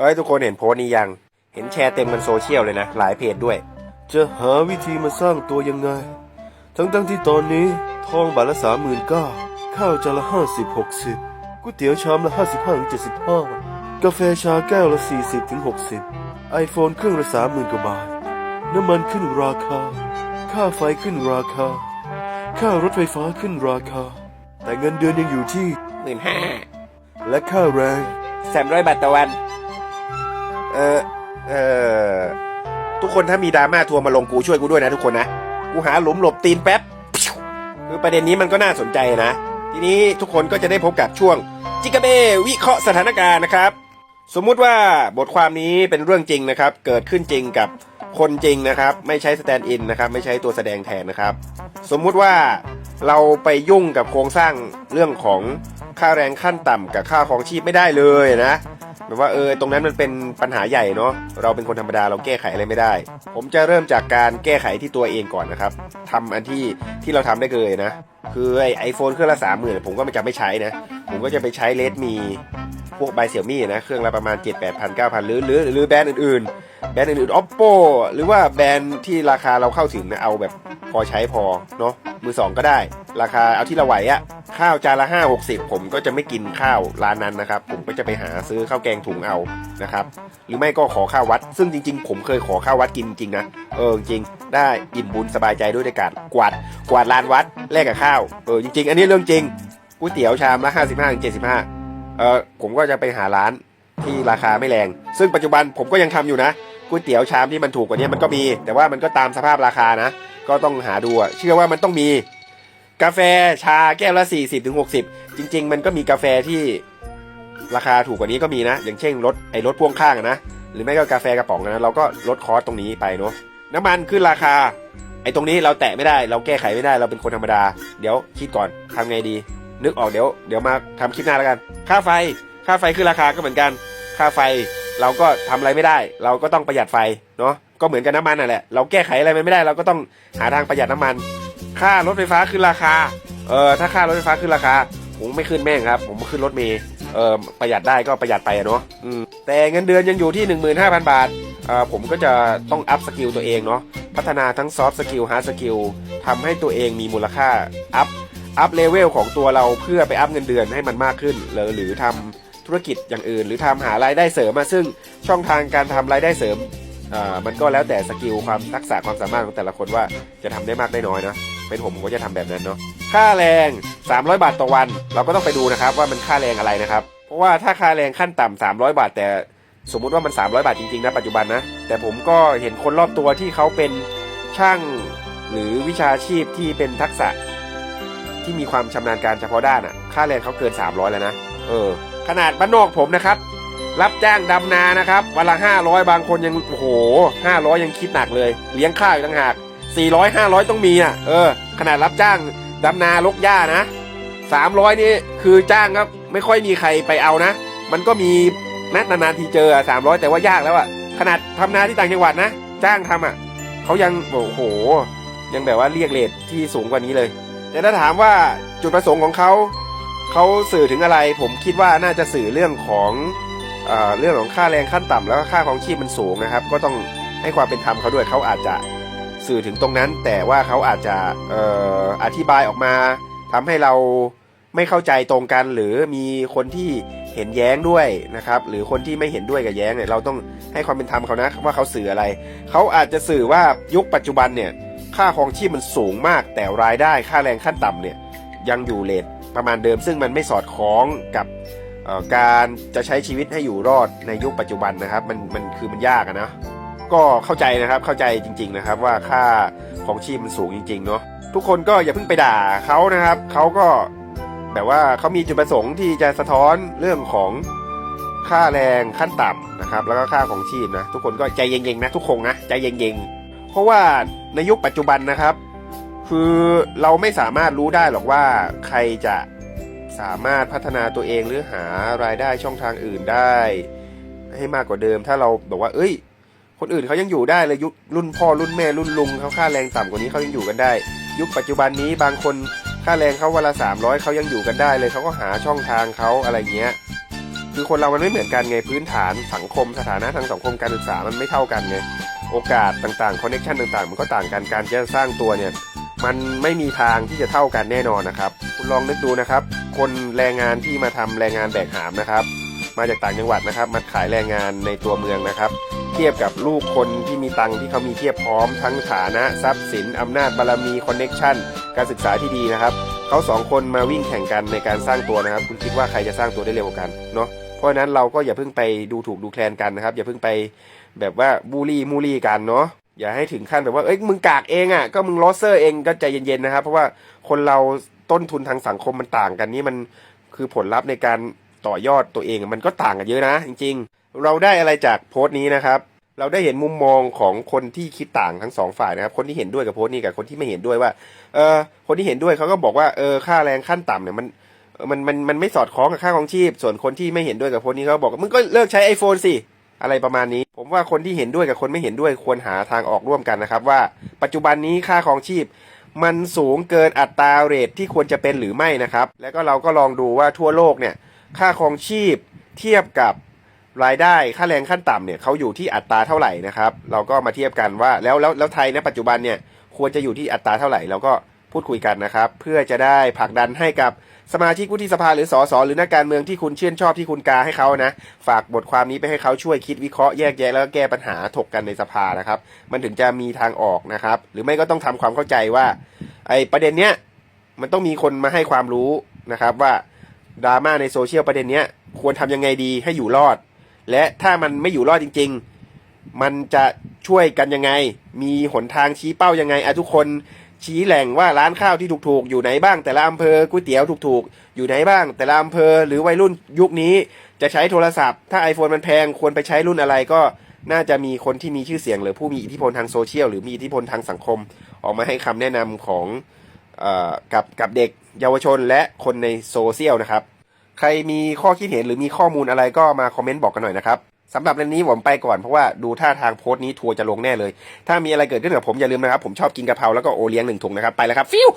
เฮ้ยทุกคนเห็นโพสต์นี้ยัง เห็นแชร์เต็มกันโซเชียลเลยนะ หลายเพจด้วย จะหาวิธีมาสร้างตัวยังไง ทั้งทั้งๆที่ตอนนี้ทองบาทละสามหมื่นเก้าข้าวจานละห้าสิบหกสิบก๋วยเตี๋ยวชามละห้าสิบห้าถึงเจ็ดสิบห้ากาแฟชาแก้วละสี่สิบถึงหกสิบไอโฟนเครื่องละสามหมื่นกว่าบาท น้ำมันขึ้นราคา ค่าไฟขึ้นราคา ค่ารถไฟฟ้าขึ้นราคา แต่เงินเดือนยังอยู่ที่หมื่นห้าและค่าแรงสามร้อยบาทต่อวัน ออ เออ ทุกคนถ้ามีดราม่าทัวร์มาลงกูช่วยกูด้วยนะทุกคนนะ กูหาหลุมหลบตีนแป๊บ คือประเด็นนี้มันก็น่าสนใจนะ ทีนี้ทุกคนก็จะได้พบกับช่วง จิกาเบวิเคราะห์สถานการณ์นะครับ สมมุติว่าบทความนี้เป็นเรื่องจริงนะครับ เกิดขึ้นจริงกับคนจริงนะครับ ไม่ใช้สแตนด์อินนะครับ ไม่ใช้ตัวแสดงแทนนะครับ สมมุติว่าเราไปยุ่งกับโครงสร้างเรื่องของค่าแรงขั้นต่ำกับค่าของชีพไม่ได้เลยนะ แบบว่าเออตรงนั้นมันเป็นปัญหาใหญ่เนาะเราเป็นคนธรรมดาเราแก้ไขอะไรไม่ได้ ผมจะเริ่มจากการแก้ไขที่ตัวเองก่อนนะครับทำอันที่ที่เราทำได้เลยนะ คือไอไอโฟนเครื่องละสามหมื่นผมก็จะไม่ใช้นะ ผมก็จะไปใช้เลดมีพวกใบเสี่ยมี่นะ เครื่องละประมาณ 7 8 0 0 9 0 0หรือหรือหรือแบรนด์อื่นๆ แบรนด์อื่นๆ oppo หรือว่าแบรนด์ที่ราคาเราเข้าถึงนะเอาแบบพอใช้พอเนาะมือสองก็ได้ ราคาเอาที่เราไหวอะ ข้าวจานละ5 60ผมก็จะไม่กินข้าวร้านนั้นนะครับ ผมก็จะไปหาซื้อข้าวแกงถุงเอานะครับ หรือไม่ก็ขอข้าววัด ซึ่งจริง ๆ ผมเคยขอข้าววัดกินจริงนะเออจริงได้อิ่มบุญสบายใจด้วยในการกวาดกวาดลานวัดแลกกับข้าวเออจริง ๆ อันนี้เรื่องจริงก๋วยเตี๋ยวชามละ55ถึง75เออผมก็จะไปหาร้านที่ราคาไม่แรง ซึ่งปัจจุบันผมก็ยังทำอยู่นะก๋วยเตี๋ยวชามที่มันถูกกว่านี้มันก็มี แต่ว่ามันก็ตามสภาพราคานะ ก็ต้องหาดูเชื่อว่ามันต้องมี กาแฟชาแก้วละ 40ถึง60จริง ๆ มันก็มีกาแฟที่ราคาถูกกว่านี้ก็มีนะ อย่างเช่นรถไอ้รถพ่วงข้างนะ หรือไม่ก็กาแฟกระป๋องนะเราก็ลดคอสตรงนี้ไปเนาะน้ำมันขึ้นราคา ไอ้ตรงนี้เราแตะไม่ได้ เราแก้ไขไม่ได้เราเป็นคนธรรมดา เดี๋ยวคิดก่อนทำไงดี นึกออกเดี๋ยวเดี๋ยวมาทำคลิปหน้าแล้วกัน ค่าไฟ ค่าไฟขึ้นราคาก็เหมือนกัน ค่าไฟเราก็ทำอะไรไม่ได้ เราก็ต้องประหยัดไฟเนาะก็เหมือนกับน้ำมันน่ะแหละเราแก้ไขอะไรไม่ได้ เราก็ต้องหาทางประหยัดน้ำมัน ค่ารถไฟฟ้าขึ้นราคา เออถ้าค่ารถไฟฟ้าขึ้นราคา ผมไม่ขึ้นแม่งครับ ผมขึ้นรถเมล์เออประหยัดได้ก็ประหยัดไปอะเนาะอืมแต่เงินเดือนยังอยู่ที่ 15,000 บาทเออผมก็จะต้องอัพสกิลตัวเองเนาะพัฒนาทั้งซอฟต์สกิลฮาร์ดสกิลทำให้ตัวเองมีมูลค่าอัพอัพเลเวลของตัวเราเพื่อไปอัพเงินเดือนให้มันมากขึ้น หรือหรือทำธุรกิจอย่างอื่น หรือทำหารายได้เสริมมาซึ่งช่องทางการทำรายได้เสริมอ่ามันก็แล้วแต่สกิลความทักษะความสามารถของแต่ละคนว่าจะทำได้มากได้น้อยนะ เป็นผมผมก็จะทำแบบนั้นเนาะค่าแรง 300 บาทต่อวัน เราก็ต้องไปดูนะครับว่ามันค่าแรงอะไรนะครับ เพราะว่าถ้าค่าแรงขั้นต่ำ300 บาท แต่สมมุติว่ามัน 300 บาทจริงๆนะปัจจุบันนะแต่ผมก็เห็นคนรอบตัวที่เขาเป็นช่างหรือวิชาชีพที่เป็นทักษะ ที่มีความชำนาญการเฉพาะด้านอะค่าแรงเขาเกิน 300 แล้วนะเออขนาดบ้านนอกผมนะครับ รับจ้างดำนานะครับวันละ500 บางคนยังโอ้โห500 ยังคิดหนักเลย เลี้ยงข้าวอีกต่างหาก 400 500 ต้องมีอะ เออ ขนาดรับจ้างดำนาลกหญ้านะ 300 นี่คือจ้างครับ ไม่ค่อยมีใครไปเอานะ มันก็มีนัดนานๆทีเจออะ300 แต่ว่ายากแล้วอะ ขนาดทำนาที่ต่างจังหวัดนะ จ้างทำอะเขายังโอ้โห ยังแบบว่าเรียกเลทที่สูงกว่านี้เลย แต่ถ้าถามว่าจุดประสงค์ของเขาเขาสื่อถึงอะไร ผมคิดว่าน่าจะสื่อเรื่องของเอ่อเรื่องของค่าแรงขั้นต่ำแล้วก็ค่าของชีพมันสูงนะครับ ก็ต้องให้ความเป็นธรรมเขาด้วยเขาอาจจะ สื่อถึงตรงนั้น แต่ว่าเขาอาจจะอออธิบายออกมาทำให้เราไม่เข้าใจตรงกัน หรือมีคนที่เห็นแย้งด้วยนะครับ หรือคนที่ไม่เห็นด้วยกับแย้งเนี่ยเราต้องให้ความเป็นธรรมเขานะว่าเขาสื่ออะไร เขาอาจจะสื่อว่ายุคปัจจุบันเนี่ยค่าครองชีพมันสูงมาก แต่รายได้ค่าแรงขั้นต่ำเนี่ยยังอยู่เลทประมาณเดิม ซึ่งมันไม่สอดคล้องกับการจะใช้ชีวิตให้อยู่รอดในยุคปัจจุบันนะครับ มันมันคือมันยากนะ ก็เข้าใจนะครับเข้าใจจริง ๆนะครับ ว่าค่าของชีพมันสูงจริง ๆ เนาะทุกคนก็อย่าเพิ่งไปด่าเขานะครับเขาก็แบบว่าเขามีจุดประสงค์ที่จะสะท้อนเรื่องของค่าแรงขั้นต่ำนะครับ แล้วก็ค่าของชีพนะทุกคนก็ใจเย็นๆนะทุกคนนะใจเย็นๆเพราะว่าในยุคปัจจุบันนะครับ คือเราไม่สามารถรู้ได้หรอกว่าใครจะสามารถพัฒนาตัวเองหรือหารายได้ช่องทางอื่นได้ ให้มากกว่าเดิม ถ้าเราบอกว่า เอ้ย คนอื่นเขายังอยู่ได้เลยยุครุ่นพ่อรุ่นแม่รุ่นลุงเขาค่าแรงต่ำกว่านี้เขายังอยู่กันได้ ยุคปัจจุบันนี้บางคนค่าแรงเขาวันละสามร้อยเขายังอยู่กันได้เลยเขาก็หาช่องทางเขาอะไรเงี้ยคือคนเรามันไม่เหมือนกันไงพื้นฐานสังคมสถานะทางสังคมการศึกษามันไม่เท่ากันไงโอกาสต่างๆคอนเนคชันต่างๆ มันก็ต่างกันการจะสร้างตัวเนี่ยมันไม่มีทางที่จะเท่ากันแน่นอนนะครับ คุณลองนึกดูนะครับ คนแรงงานที่มาทำแรงงานแบกหามนะครับ มาจากต่างจังหวัดนะครับมาขายแรงงานในตัวเมืองนะครับ ทียบกับลูกคนที่มีตังค์ที่เขามีเทียบพร้อมทั้งฐานะทรัพย์สินอำนาจบารมีคอนเน็ชันการศึกษาที่ดีนะครับเขาสองคนมาวิ่งแข่งกันในการสร้างตัวนะครับ คุณคิดว่าใครจะสร้างตัวได้เร็วกว่ากันเนาะเพราะนั้นเราก็อย่าเพิ่งไปดูถูกดูแคลนกันนะครับ อย่าเพิ่งไปแบบว่าบูลลี่มูลี่กันเนาะอย่าให้ถึงขั้นแบบว่าเอ้ยมึงกากเองอะก็มึงลอสเซอร์เองก็ใจเย็นๆนะครับ เพราะว่าคนเราต้นทุนทางสังคมมันต่างกันนี่มันคือผลลัพธ์ในการต่อยอดตัวเองมันก็ต่างกันเยอะนะจริง ๆ เราได้อะไรจากโพสต์นี้นะครับ เราได้เห็นมุมมองของคนที่คิดต่างทั้งสองฝ่ายนะครับ คนที่เห็นด้วยกับโพสต์นี้กับคนที่ไม่เห็นด้วยว่า เออคนที่เห็นด้วยเขาก็บอกว่าเออค่าแรงขั้นต่ำเนี่ยมันมันมันมันไม่สอดคล้องกับค่าของชีพ ส่วนคนที่ไม่เห็นด้วยกับโพสต์นี้เขาบอกมึงก็เลิกใช้ iPhone สิอะไรประมาณนี้ ผมว่าคนที่เห็นด้วยกับคนไม่เห็นด้วยควรหาทางออกร่วมกันนะครับ ว่าปัจจุบันนี้ค่าของชีพ มันสูงเกินอัตราเรทที่ควรจะเป็นหรือไม่นะครับ แล้วก็เราก็ลองดูว่าทั่วโลกเนี่ย ค่าครองชีพเทียบกับ รายได้ค่าแรงขั้นต่ำเนี่ยเขาอยู่ที่อัตราเท่าไหร่นะครับ เราก็มาเทียบกันว่าแล้วแล้วแล้วไทยในปัจจุบันเนี่ยควรจะอยู่ที่อัตราเท่าไหร่เราก็พูดคุยกันนะครับ เพื่อจะได้ผลักดันให้กับสมาชิกวุฒิสภาหรือสสหรือนักการเมืองที่คุณชื่นชอบที่คุณกาให้เขานะ ฝากบทความนี้ไปให้เขาช่วยคิดวิเคราะห์แยกแยะแล้วก็แก้ปัญหาถกกันในสภานะครับ มันถึงจะมีทางออกนะครับ หรือไม่ก็ต้องทำความเข้าใจว่า ไอ้ประเด็นเนี้ยมันต้องมีคนมาให้ความรู้นะครับว่าดราม่าในโซเชียลประเด็นเนี้ยควรทำยังไงดีให้อยู่รอด และถ้ามันไม่อยู่รอดจริง ๆ มันจะช่วยกันยังไง มีหนทางชี้เป้ายังไงอะทุกคนชี้แหล่งว่าร้านข้าวที่ถูกๆ อยู่ไหนบ้าง แต่ละอำเภอก๋วยเตี๋ยวถูกๆ อยู่ไหนบ้าง แต่ละอำเภอหรือวัยรุ่นยุคนี้จะใช้โทรศัพท์ ถ้า iPhone มันแพงควรไปใช้รุ่นอะไรก็น่าจะมีคนที่มีชื่อเสียง หรือผู้มีอิทธิพลทางโซเชียลหรือมีอิทธิพลทางสังคม ออกมาให้คำแนะนำของอกับกับเด็กเยาวชนและคนในโซเชียลนะครับ ใครมีข้อคิดเห็นหรือมีข้อมูลอะไรก็มาคอมเมนต์บอกกันหน่อยนะครับสำหรับเรื่องนี้ผมไปก่อนเพราะว่าดูท่าทางโพสต์นี้ทัวร์จะลงแน่เลย ถ้ามีอะไรเกิดขึ้นกับผมอย่าลืมนะครับ ผมชอบกินกะเพราแล้วก็โอเลี้ยงหนึ่งถุงนะครับ ไปแล้วครับ ฟิว